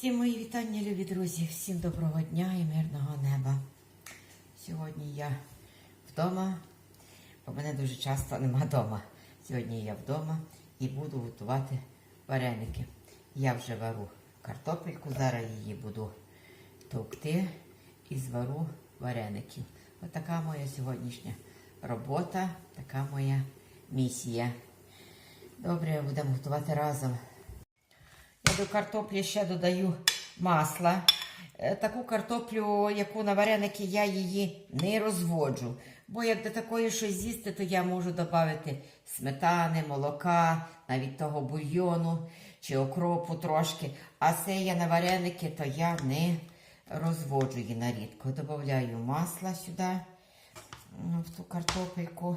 Всім мої вітання, любі друзі, всім доброго дня і мирного неба. Сьогодні я вдома, бо мене дуже часто нема вдома. Сьогодні я вдома і буду готувати вареники. Я вже вару картопельку, зараз її буду товкти і звару вареники. Отака моя сьогоднішня робота, така моя місія. Добре, будемо готувати разом. Я до картоплі ще додаю масла. Е, Таку картоплю, яку на вареники, я її не розводжу. Бо як до такої щось з'їсти, то я можу додати сметани, молока, навіть того бульйону чи окропу трошки. А це я на вареники, то я не розводжу її нарідко. Додаю масла сюди, ну, в ту картопельку,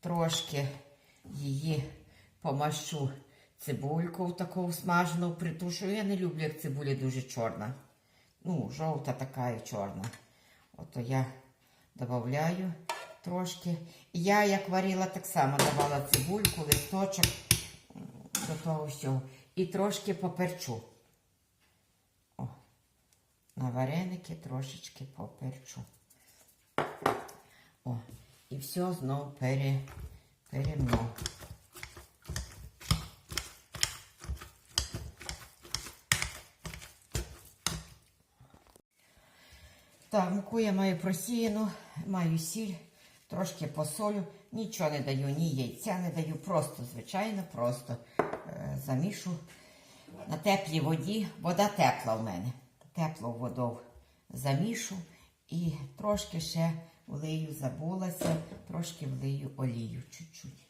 трошки її помащу цибульку таку смажену притушую. Я не люблю, як цибуля дуже чорна. Ну, жовта така і чорна. Ото я додаю трошки. Я, як варила, так само давала цибульку, листочок до того всього. І трошки поперчу. О, на вареники трошечки поперчу. О, і все знову пере, перемну. Так, муку я маю просіяну, маю сіль, трошки посолю, нічого не даю, ні яйця не даю, просто, звичайно, просто е, замішу на теплій воді. Вода тепла в мене. Теплу воду замішу і трошки ще влию, забулася, трошки влию олію чуть-чуть.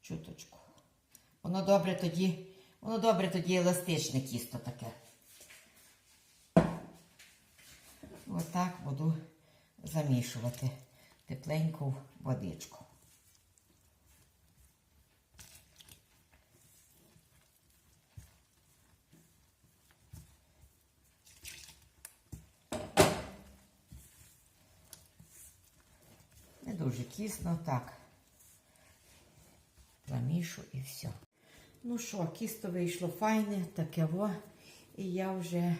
Чуточку. Воно добре тоді, воно добре тоді еластичне тісто таке. Отак буду замішувати тепленьку водичку. Не дуже кісно, так. Замішу і все. Ну що, кісто вийшло файне, таке во. І я вже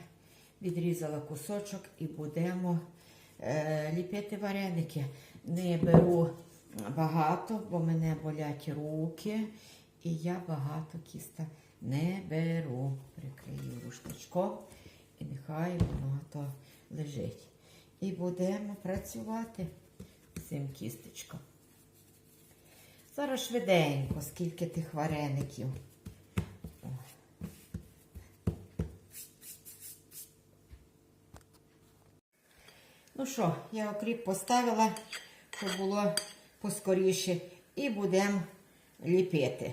відрізала кусочок і будемо е, ліпити вареники. Не беру багато, бо мене болять руки. І я багато кіста не беру. Прикрию рушничком і нехай воно лежить. І будемо працювати з цим кістечком. Зараз швиденько, скільки тих вареників. Ну що, я окріп поставила, щоб було поскоріше. І будемо ліпити.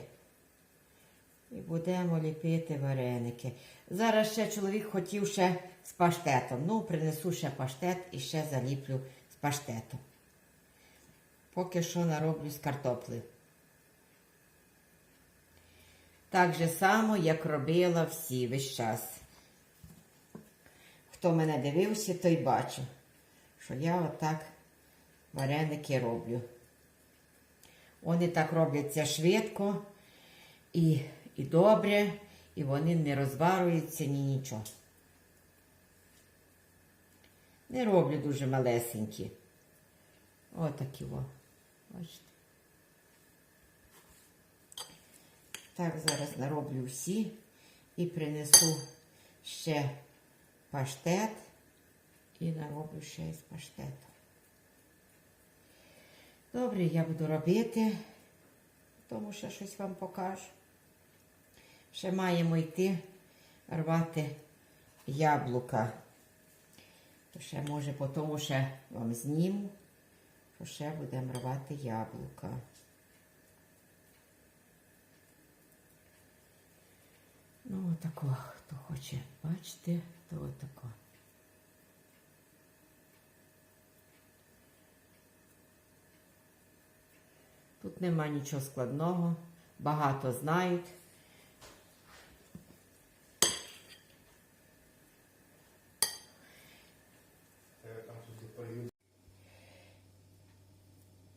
І будемо ліпити вареники. Зараз ще чоловік хотів ще з паштетом. Ну, принесу ще паштет і ще заліплю з паштетом. Поки що нароблю з картоплею. Так же само, як робила всі весь час. Хто мене дивився, той бачив, що я отак вареники роблю. Вони так робляться швидко і, і добре, і вони не розварюються ні нічого. Не роблю дуже малесенькі. Отакі о. Бачите. Так, зараз нароблю всі і принесу ще паштет і нароблю ще із паштету. Добре, я буду робити, тому що щось вам покажу. Ще маємо йти рвати яблука. То ще, може, по тому ще вам зніму, що ще будемо рвати яблука. Ну, отако, хто хоче бачити, то отако. Тут нема нічого складного, багато знають.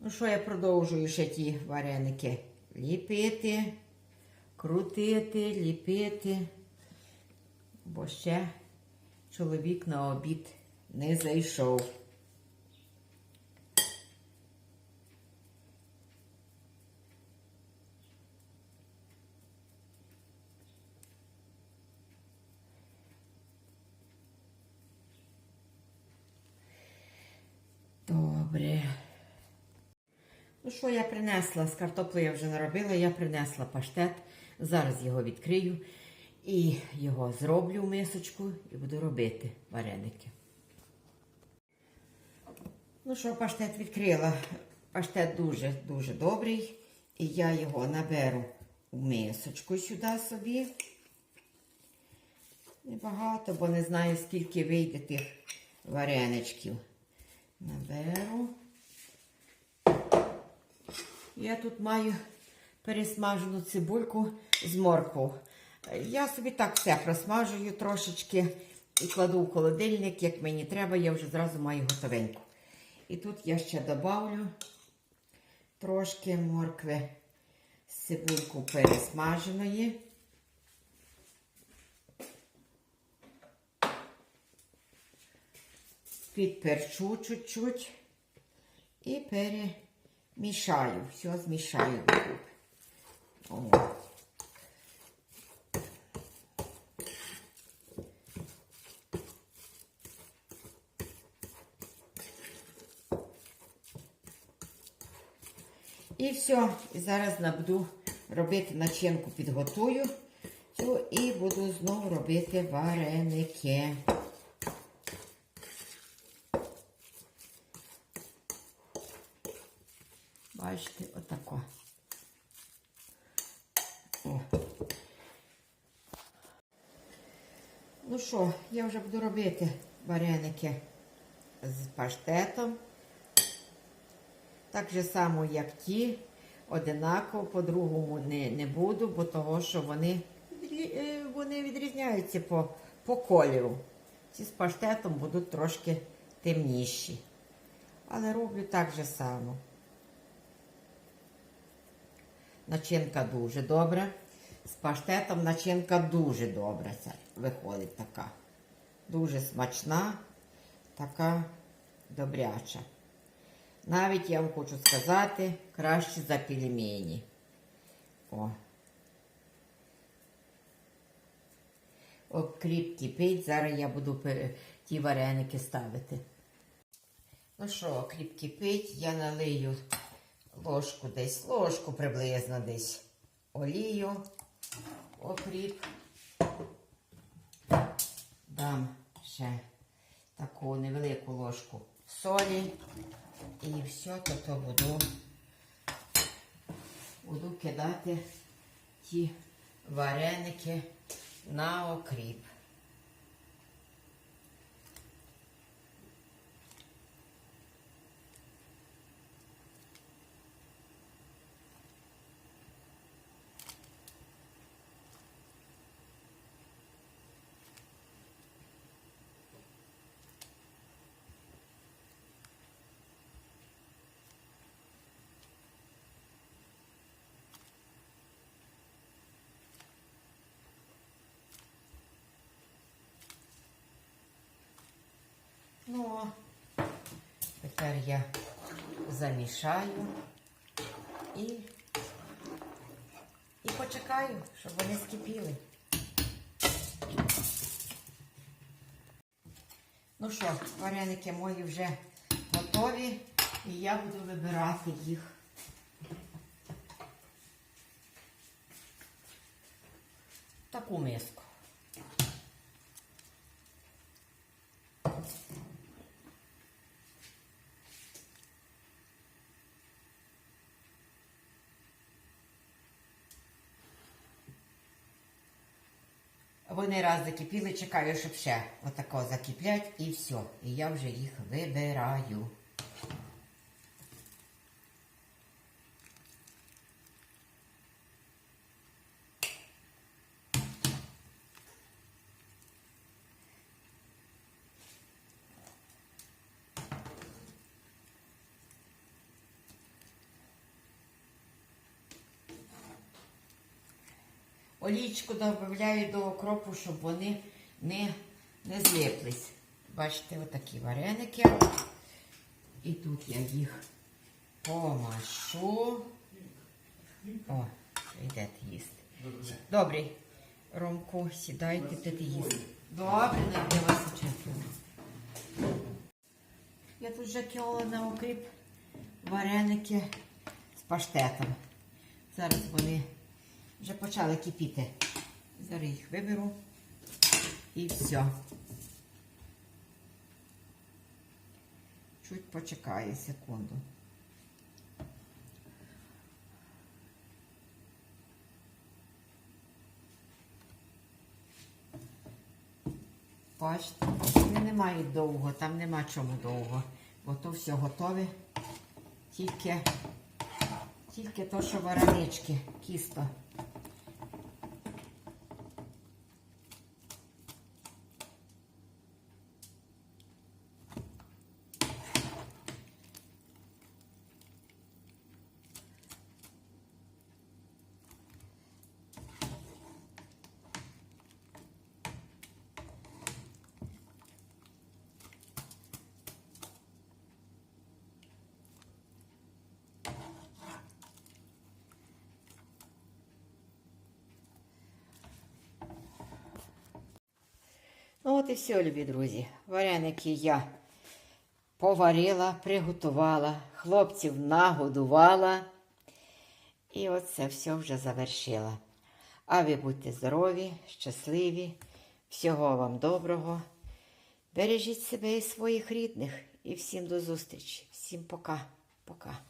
Ну що, я продовжую ще ті вареники ліпити, крутити, ліпити, бо ще чоловік на обід не зайшов. Добре. Ну що я принесла? З картоплею я вже наробила, я принесла паштет. Зараз його відкрию і його зроблю в мисочку і буду робити вареники. Ну що, паштет відкрила. Паштет дуже-дуже добрий. І я його наберу в мисочку сюди собі. Небагато, бо не знаю, скільки вийде тих вареничків. Наберу. Я тут маю пересмажену цибульку з моркву. Я собі так все просмажую трошечки і кладу в холодильник, як мені треба, я вже зразу маю готовеньку. І тут я ще добавлю трошки моркви з цибульку пересмаженої. Підперчу чуть-чуть і перемішаю. Все змішаю. О. І все. І зараз буду робити начинку, підготую цю і буду знову робити вареники. Бачите, отако. О. Ну що, я вже буду робити вареники з паштетом. Так же само, як ті, одинаково, по-другому не, не буду, бо того, що вони, е, вони відрізняються по, по кольору. Ці з паштетом будуть трошки темніші. Але роблю так же само. Начинка дуже добра. З паштетом начинка дуже добра. Це виходить така. Дуже смачна, така добряча. Навіть я вам хочу сказати, краще за пельмені. О. Окріп кипить, зараз я буду ті вареники ставити. Ну що, окріп кипить, я налию ложку десь, ложку приблизно десь олію, окріп. Дам ще таку невелику ложку солі. І все, то, то буду, буду кидати ті вареники на окріп. Ну, а тепер я замішаю і, і почекаю, щоб вони скипіли. Ну що, вареники мої вже готові, і я буду вибирати їх. Таку миску. Вони раз закипіли, чекаю, щоб ще отако закиплять і все. І я вже їх вибираю. Олічку додаю до окропу, щоб вони не, не злиплись. Бачите, отакі вареники. І тут я їх помашу. О, йдете їсти. Добрий. Ромку, сідайте, йдете їсти. Добре, не для вас очікую. Я тут вже кинула на окріп вареники з паштетом. Зараз вони вже почали кипіти. Зараз їх виберу і все. Чуть почекаю секунду. Бачите, вони не мають довго, там нема чому довго, бо то все готове. Тільки, тільки то, що варенички, кісто. От і все, любі друзі. Вареники я поварила, приготувала, хлопців нагодувала. І оце все вже завершила. А ви будьте здорові, щасливі, всього вам доброго. Бережіть себе і своїх рідних. І всім до зустрічі. Всім пока. Пока.